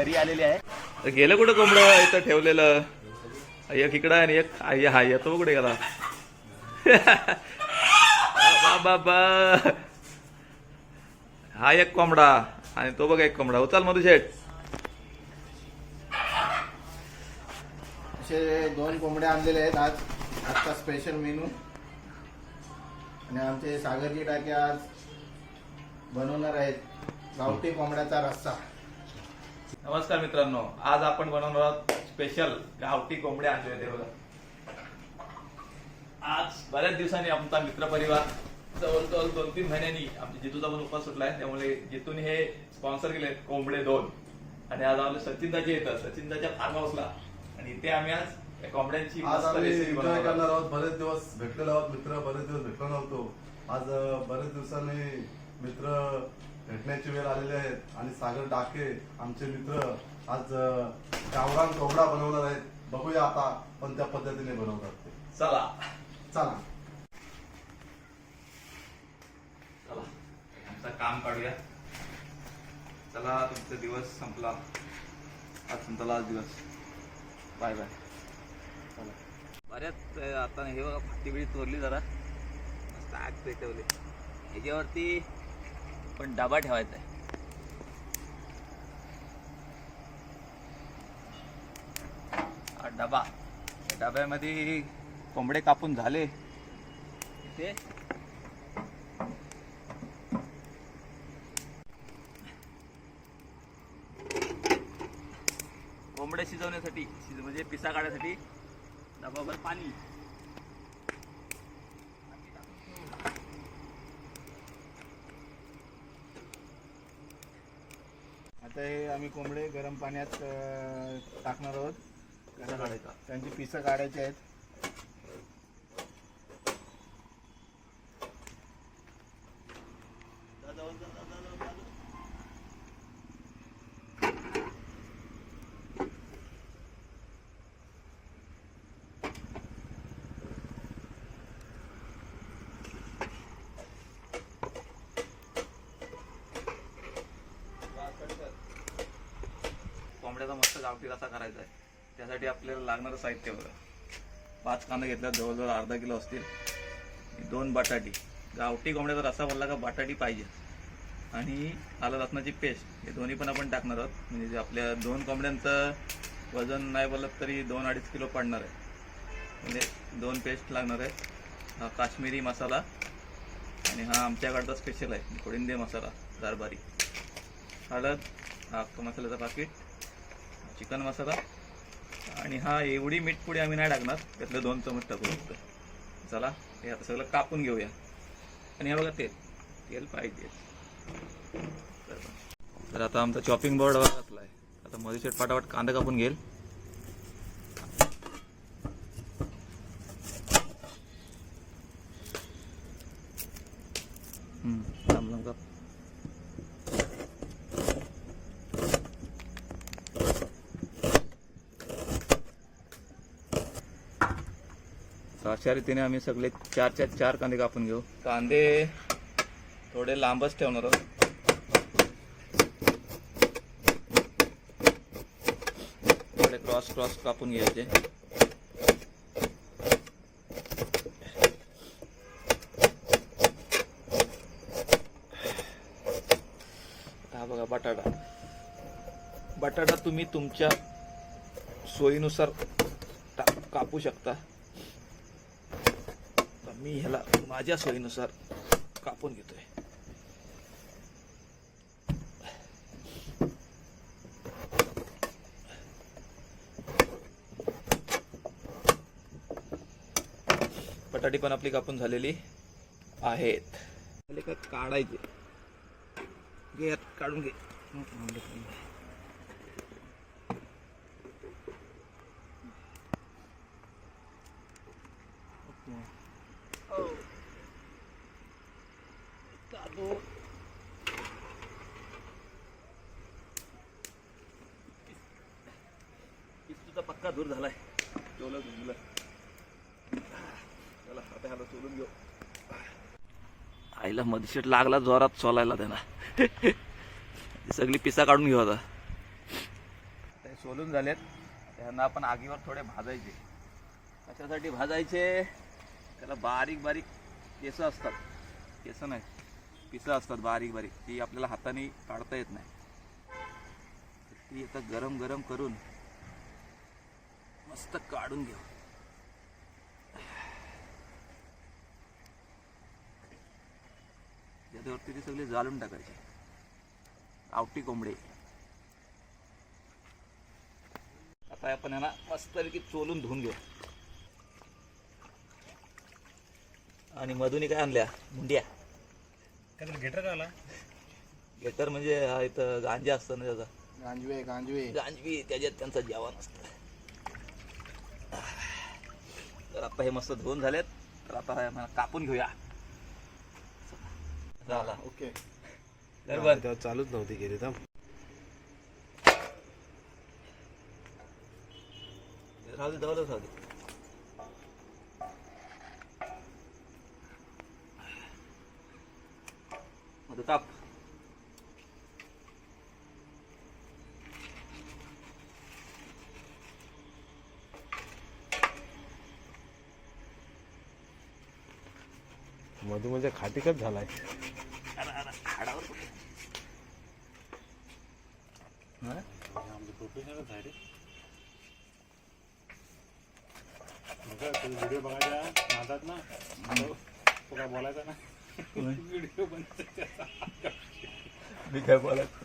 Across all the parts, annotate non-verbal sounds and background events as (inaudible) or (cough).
तरी आलेली आहे. गेलं कुठं कोंबडं? इथं ठेवलेलं. एक इकडं आणि एक आई हा येतो कुठे गेला. बा बा हा एक कोंबडा आणि तो बघा एक कोंबडा. उचल मधू शेठ असे दोन कोंबडे आणलेले आहेत आज. आजचा स्पेशल मेनू आणि आमचे सागरची टाके आज बनवणार आहेत. गावठी कोंबड्याचा रस्सा. नमस्कार मित्रांनो आज आपण बनवणार आहोत स्पेशल गावठी कोंबडे आणले होते बघा. आज बऱ्याच दिवसांनी आमचा मित्रपरिवार जवळजवळ दोन तीन महिन्यांनी आमच्या जितूचा पण उपास सुटलाय त्यामुळे जितून हे स्पॉन्सर केले कोंबडे दोन. आणि आज आम्हाला सचिनदाचे येतात सचिनदाच्या फार्म हाऊसला आणि इथे आम्ही आज या कोंबड्यांची आज आम्ही एन्जॉय करणार आहोत. बरेच दिवस भेटलेलो आहोत मित्र बरेच दिवस भेटलो नव्हतो. आज बरेच दिवसांनी मित्र भेटण्याची वेळ आलेली आहेत आणि सागर डाके आमचे मित्र आज गावरान कोंबडा बनवणार आहेत. बघूया आता कोणत्या पद्धतीने बनवतात ते. चला. चला. चला. आमचं काम काढूया. चला तुमचा दिवस संपला. आज तुमचा लास्ट दिवस. Bye bye. चला. बऱ्याच आता हे बघा फट्टी बिडी चोरली जरा. मस्त आग पेटवली. ह्याच्यावरती पण डबा ठेवायचा आहे. हा डबा. डब्यामध्ये कोंबडे कापून झाले. इथे. कोंबड्या शिजवण्यासाठी शिज म्हणजे पिसा काढण्यासाठी डबाभर पाणी. आता हे आम्ही कोंबडे गरम पाण्यात टाकणार आहोत. त्यांची पिसं काढायची आहेत. कोंबड्याचा मस्त गावठी रसा करायचा आहे त्यासाठी आपल्याला लागणारं साहित्य बघा. पाच कांदा घेतल्या जवळजवळ अर्धा किलो असतील. दोन बटाटी. गावठी कोंबड्याचा रसा बोलला का बटाटी पाहिजे. आणि आलं लसणाची पेस्ट. हे दोन्ही पण आपण टाकणार आहोत. म्हणजे जे आपल्या दोन कोंबड्यांचं वजन नाही बोलत तरी दोन अडीच किलो पडणार आहे. म्हणजे दोन पेस्ट लागणार आहे हा काश्मीरी मसाला आणि हा आमच्याकडचा स्पेशल आहे. कोळिंदे मसाला दारबारी हळद हा मसाल्याचं पाकिट. चिकन मसाला. आणि हा एवढी मीठ पुढे आम्ही नाही टाकणार. त्यातले दोन चमच टाकू फक्त. चला हे आता सगळं कापून घेऊया. आणि हे बघा तेल. तेल पाहिजे. तर आता आमचा चॉपिंग बोर्ड घातला आहे आता मध्ये पाटापाट कांदा कापून घेईल हम्म, लांब लांब काप. तर अशा रीतीने आम्ही सगळे चार चार चार कांदे कापून घेऊ. कांदे थोडे लांबच ठेवणार आहोत. थोडे क्रॉस क्रॉस कापून घ्यायचे. हा बघा बटाटा. बटाटा तुम्ही तुमच्या सोयीनुसार कापू शकता. मी ह्याला माझ्या सोयीनुसार कापून घेतोय. बटाटी पण आपली कापून झालेली आहेत. काढायचे. घे काढून घे तुझा पक्का दूर झालाय चोलं धुंगलं चला आता ह्याला चोलून घेऊ आईला मधीशीट लागला जोरात सोलायला त्यांना (laughs) सगळी पिसा काढून घेऊ आता. सोलून झालेत. त्यांना आपण आगीवर थोडे भाजायचे. कशासाठी भाजायचे? त्याला बारीक बारीक केसं असतात. केसं नाही पिसं असतात बारीक बारीक. ती आपल्याला हाताने काढता येत नाही. ती आता गरम गरम करून मस्त काढून घेऊ. त्याच्यावरती ती सगळी जाळून टाकायची. आवटी कोंबडे. आता आपण यांना मस्तपैकी चोलून धुवून घेऊ. आणि मधुनी काय आणल्या? मुंड्या. गेटर का आला? गेटर म्हणजे हा इथं गांजा असतं ना त्याचा. गांजवे गांजवे. गांजवी त्याच्यात त्यांचं जेवण असतं. तर आता हे मस्त धुवून झालेत. तर आता कापून घेऊया. झाला. ओके. तर बरं तेव्हा चालूच नव्हती गेली तर. राहू दे जवळच राहू दे. मग काप मधू म्हणजे खाटीकच झालाय. प्रोफेशनलच व्हिडिओ बघायच्या नादात ना तो काय बोलायचा? ना व्हिडिओ बनते मी काय बोलत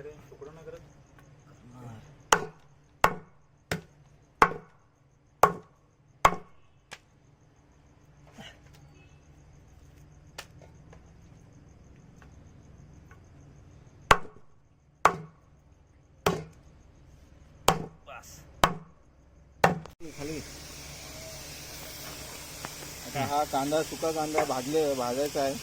नाही. हम्म. काय रे तुकडं नाही करत खाली आता हा कांदा सुका कांदा भाजले भाजायचा आहे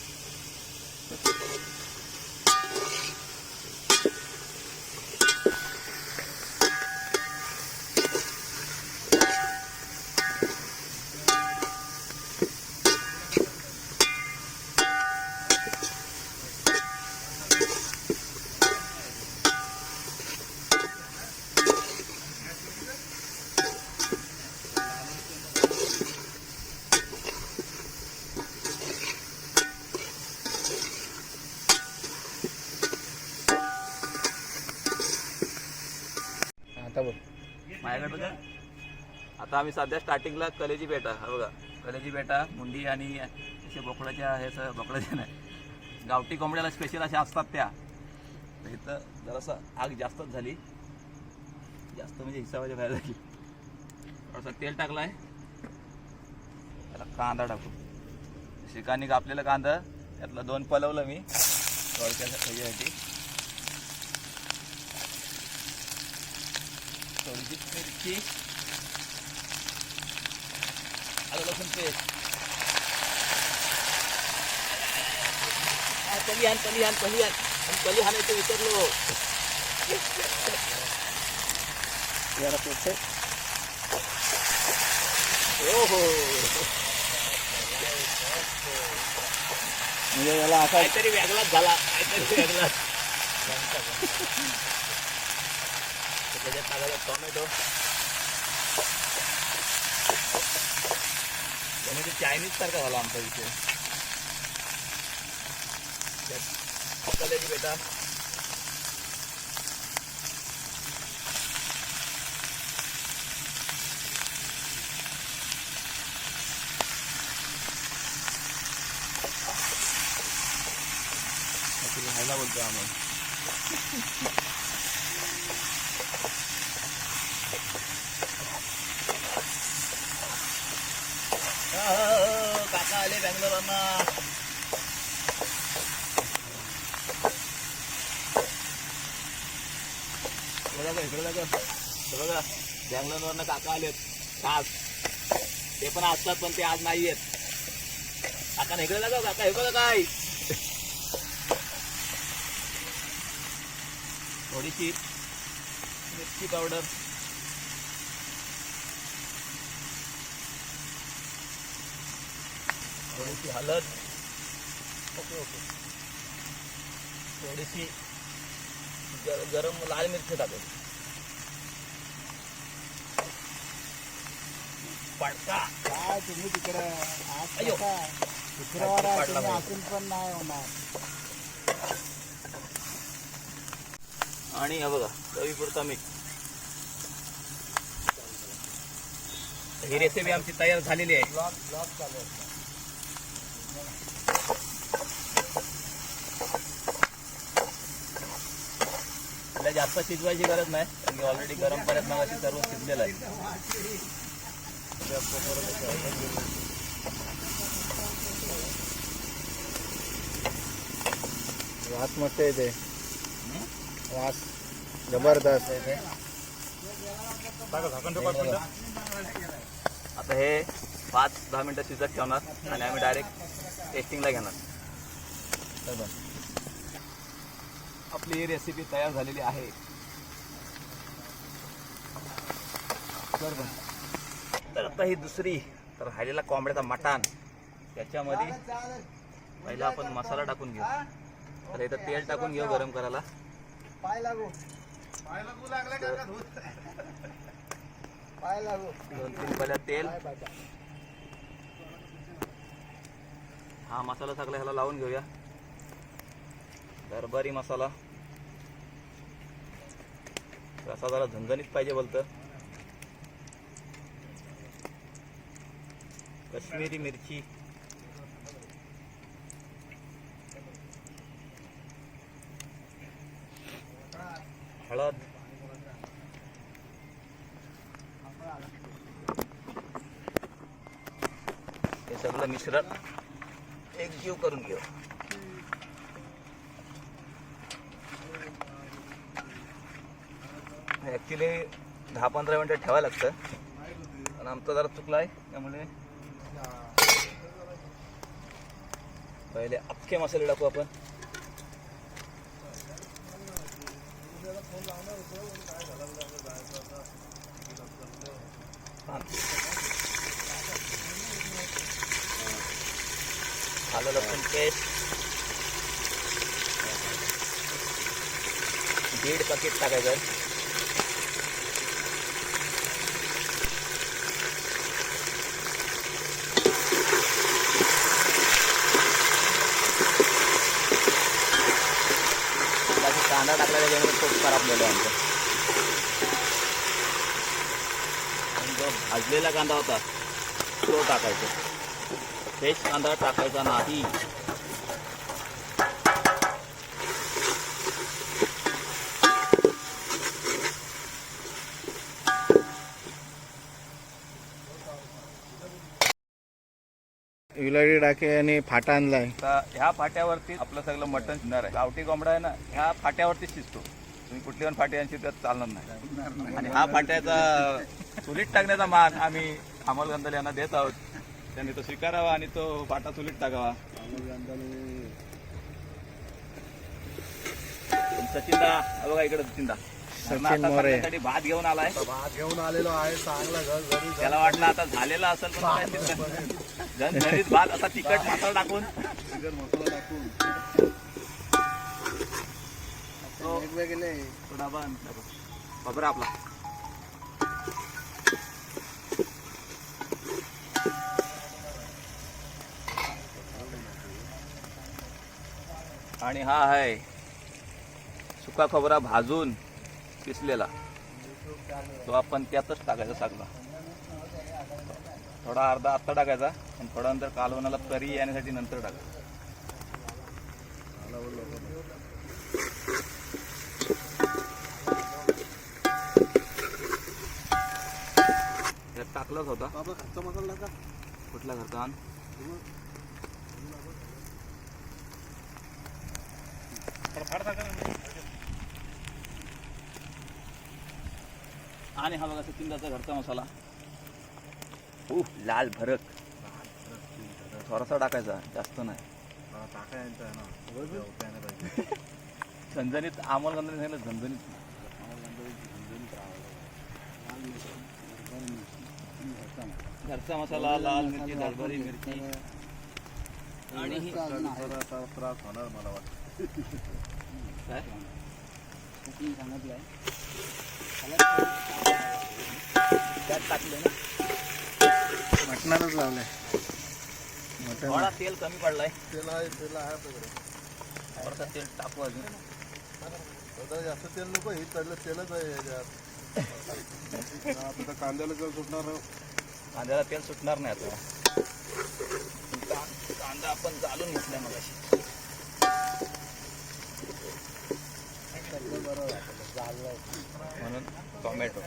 आता आम्ही सध्या स्टार्टिंगला कलेजी बेटा हा बघा. कलेजी बेटा मुंडी आणि असे बोकडाच्या ह्याचं बोकडाच्या नाही गावठी कोंबड्याला स्पेशल अशा असतात त्या. तर इथं जरासं आग जास्तच झाली. जास्त म्हणजे हिसाबाच्या बाहेर झाली. थोडंसं तेल टाकलाय. त्याला कांदा टाकू. शिकानी कापलेला कांदा त्यातलं दोन पलवलं मी. थोडक्या ह्याच्यासाठी थोडीशी मिरची आलं लसूण पेस्ट पली आण पली आण हाणायचं विसरलो. जरा पेस्ट हो हो. म्हणजे याला असा काहीतरी वेगळाच झाला. काहीतरी वेगळाच. (laughs) त्याच्यात टाकायचा टोमॅटो. टोमॅटो चायनीज सारखा झाला आमचा विषय बेटा. राहायला बोलतो आम्हाला (laughs) काका आले बँगलोरांना इकडे बघा बघा बँगलोरवरनं काका आलेत. आज ते पण असतात पण ते आज नाही आहेत काका इकडे लागा काका हे बघा काय. थोडीशी मिरची पावडर. थोडीशी हळद. Okay okay. थोडीशी गरम लाल मिरची टाकायची पडका. काय तुम्ही तिकडे? आज? शुक्रवार आहे पाडला तुम्ही पाहिजे. असून पण नाही होणार. आणि हा बघा चवीपुरता मीठ. ही रेसिपी आमची तयार झालेली आहे. ब्लॉग ब्लॉग चालू असतात जास्त शिजवायची गरज नाही. कारण की ऑलरेडी गरम मग सर्व शिजलेलं आहे. वास मस्त येते वास जबरदस्त. मिनिटं. आता हे पाच दहा मिनटं शिजत ठेवणार आणि आम्ही डायरेक्ट टेस्टिंगला घेणार. आपली ही रेसिपी तयार झालेली आहे. तर आता ही दुसरी तर राहिलेला कोंबड्याचा मटान त्याच्यामध्ये पहिला आपण मसाला टाकून घेऊ. तर इथं तेल टाकून घेऊ गरम करायला. पाय लागू. पाय लागू दोन तीन पहिल्या तेल. हा मसाला सगळा ह्याला लावून घेऊया. दरबारी मसाला. असा जरा झणझणीत पाहिजे बोलतं. कश्मीरी मिरची. हळद. हे सगळं मिश्रण एकजीव करून घेऊ. ॲक्च्युली दहा पंधरा मिनटं ठेवायला लागतं. पण आमचं जरा चुकला आहे त्यामुळे. पहिले अख्खे मसाले टाकू आपण. आलं लसूण पेस्ट दीड पॅकेट टाकायचं आहे बाकी कांदा टाकला त्याच्यामुळे खूप खराब झालं आमचं आणि जो भाजलेला कांदा होता तो टाकायचा. फ्रेश कांदा टाकायचा नाही. विलाडी टाके आणि फाटा आणलाय. ह्या फाट्यावरती आपलं सगळं मटण शिजणार आहे. गावठी कोंबडा आहे ना ह्या फाट्यावरती शिजतो. तुम्ही कुठली पण फाटी यांची त्यात चालणार नाही. आणि हा फाट्याचा चुलीत टाकण्याचा मान आम्ही अमोल गंधल यांना देत आहोत. त्यांनी तो स्वीकारावा आणि तो फाटा चुलीत टाकावा. सचिनदा हा बघा इकडे सचिनदा. सचिन आता मोरे. भात घेऊन आलाय. भात घेऊन आलेलो आहे चांगला घर घरी त्याला वाटलं आता झालेला असेल पण काय तिथं? झणझणीत भात असा तिखट मसाला टाकून. मसाला टाकून तो वेगवेगळे. तो डबा आण, डबा. बाबरा आपला. आणि हा आहे सुका खोबरा भाजून. पिसलेला तो आपण त्यातच टाकायचा सगळा थोडा अर्धा आत्ता टाकायचा आणि थोडा नंतर कालवणाला तरी येण्यासाठी नंतर टाकायचा टाकलाच होता. कुठला घरचा फार टाका ना. आणि हा बघा सचिंदाचा घरचा मसाला. उफ लाल भरक. थोडासा टाकायचा जास्त नाही. टाका यांचा आहे ना. झणझणीत सांगितलं झणझणीत. घरचा मसाला. लाल मिरची दळबरी मिरची. आणि ही त्रास होणार मला वाटतं. काय? टाकलं ना मटणारच लावलंय. थोडा तेल कमी पडलाय. तेल आहे तेल आहे आपल्याकडे. थोडासा तेल टाकू अजून. आता जास्त तेल नको हे तळलं तेलच आहे याच्यात. आता कांद्याला जर सुटणार कांद्याला तेल सुटणार नाही आता. कांदा आपण घालून घेतलाय मगाशी. म्हणून टोमॅटो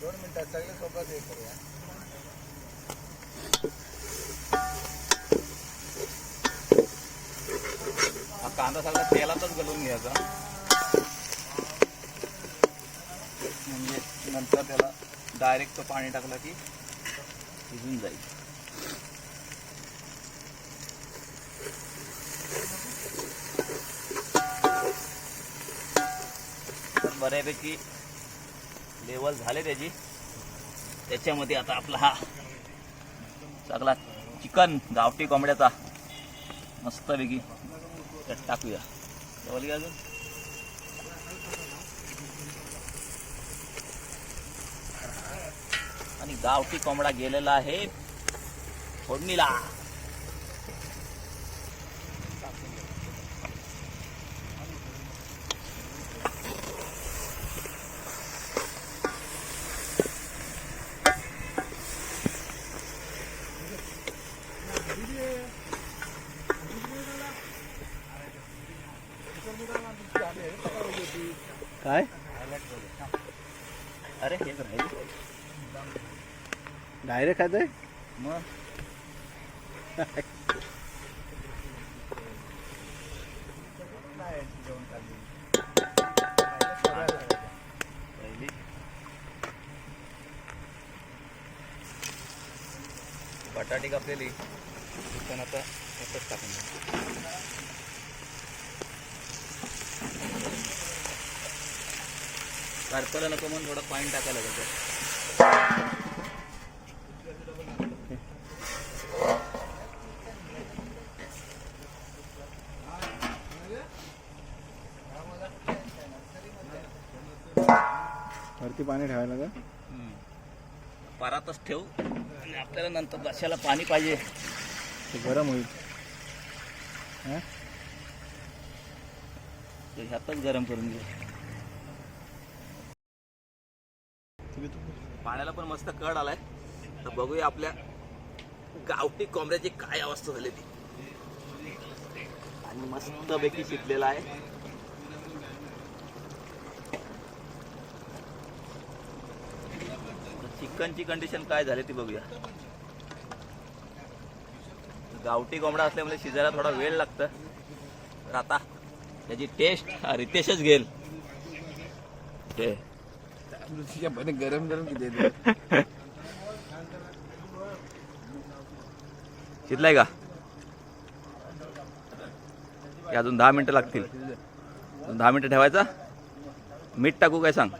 दोन मिनिटात सगळे सोबत हे करूया. हा कांदा सगळा तेलातच घालून घ्यायचा. म्हणजे नंतर त्याला डायरेक्ट पाणी टाकलं की शिजून जाईल. बऱ्यापैकी लेवल झाले त्याची. त्याच्यामध्ये आता आपला हा सगळा चिकन गावठी कोंबड्याचा मस्तपैकी त्यात टाकूया. जवळ घे अजून? आणि गावठी कोंबडा गेलेला आहे फोडणीला काय अरे हे राहील डायरेक्ट खायचंय मग? पहिली बटाटी कापलेली. चिकन आता याच्यात टाकून द्या. नको म्हणून थोडं पाणी टाकायला लागतं त्यात. वरती पाणी ठेवायला का? परातच ठेवू. आणि आपल्याला नंतर रश्याला पाणी पाहिजे. ते गरम होईल. हा? तर ह्यातच गरम करून घेऊ पाण्याला पण मस्त कड आलाय. तर बघूया आपल्या गावठी कोंबड्याची काय अवस्था झाली ती. आणि मस्त पैकी शिकलेला आहे. चिकनची कंडिशन काय झाली ती बघूया. गावठी कोंबडा असल्यामुळे शिजायला थोडा वेळ लागतं. तर आता त्याची टेस्ट हा रितेशच घेईल. गरम गरम किती शिजलाय का? अजून दहा मिनिटं लागतील. दहा मिनिटं ठेवायचा. मीठ टाकू काय सांग?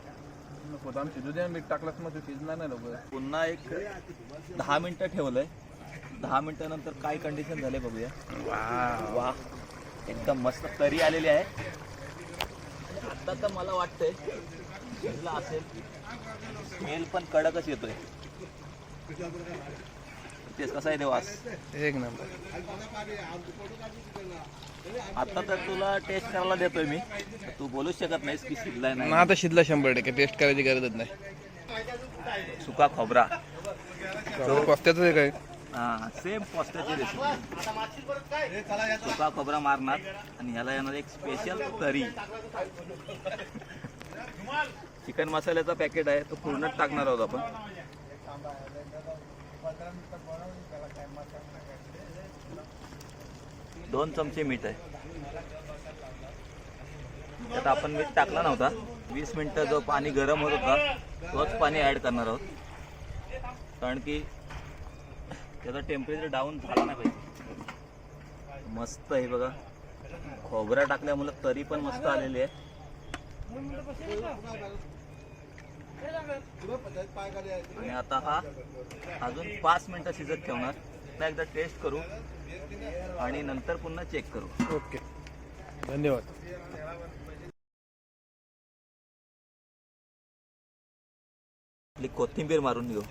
शिजू द्या मीठ टाकलंस मग ते शिजणार नाही लवकर. पुन्हा एक दहा मिनिटं ठेवलंय. दहा मिनिटानंतर काय कंडिशन झाले बघूया. वा एकदम मस्त तरी आलेली आहे. आता तर मला वाटतंय शिजला असेल. स्मेल पण कडकच येतोय. तेच कसा आहे देवास? एक नंबर. आता तर तुला टेस्ट करायला देतोय मी. तू बोलूच शकत नाहीस की शिजलाय नाही. आता शिजला शंभर टक्के. टेस्ट करायची गरजच नाही. सुका खोबरा. पस्त्याचं आहे काय? हा सेम पोस्टाची रेसिपी सुका खोबरा मारणार आणि ह्याला येणार एक स्पेशल तरी चिकन मसाल्याचा पॅकेट आहे तो पूर्ण टाकणार आहोत आपण. दोन चमचे मीठ आहे. त्यात आपण मीठ टाकला नव्हता. वीस मिनिटं जो पाणी गरम होत होता तोच पाणी ऍड करणार आहोत. कारण की त्याचा टेम्परेचर डाऊन झाला नाही पाहिजे. मस्त आहे बघा. खोबरा टाकल्यामुळे तरी पण मस्त आलेली आहे. आणि आता हा अजून पाच मिनिटं शिजत ठेवणार. एकदा टेस्ट करू. आणि नंतर पुन्हा चेक करू. ओके. धन्यवाद. आपली कोथिंबीर मारून घेऊ.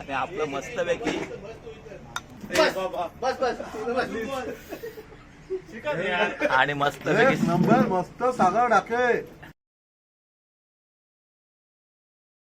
आणि आपलं बस बस आणि मस्तपैकी नंबर मस्त सागर डाके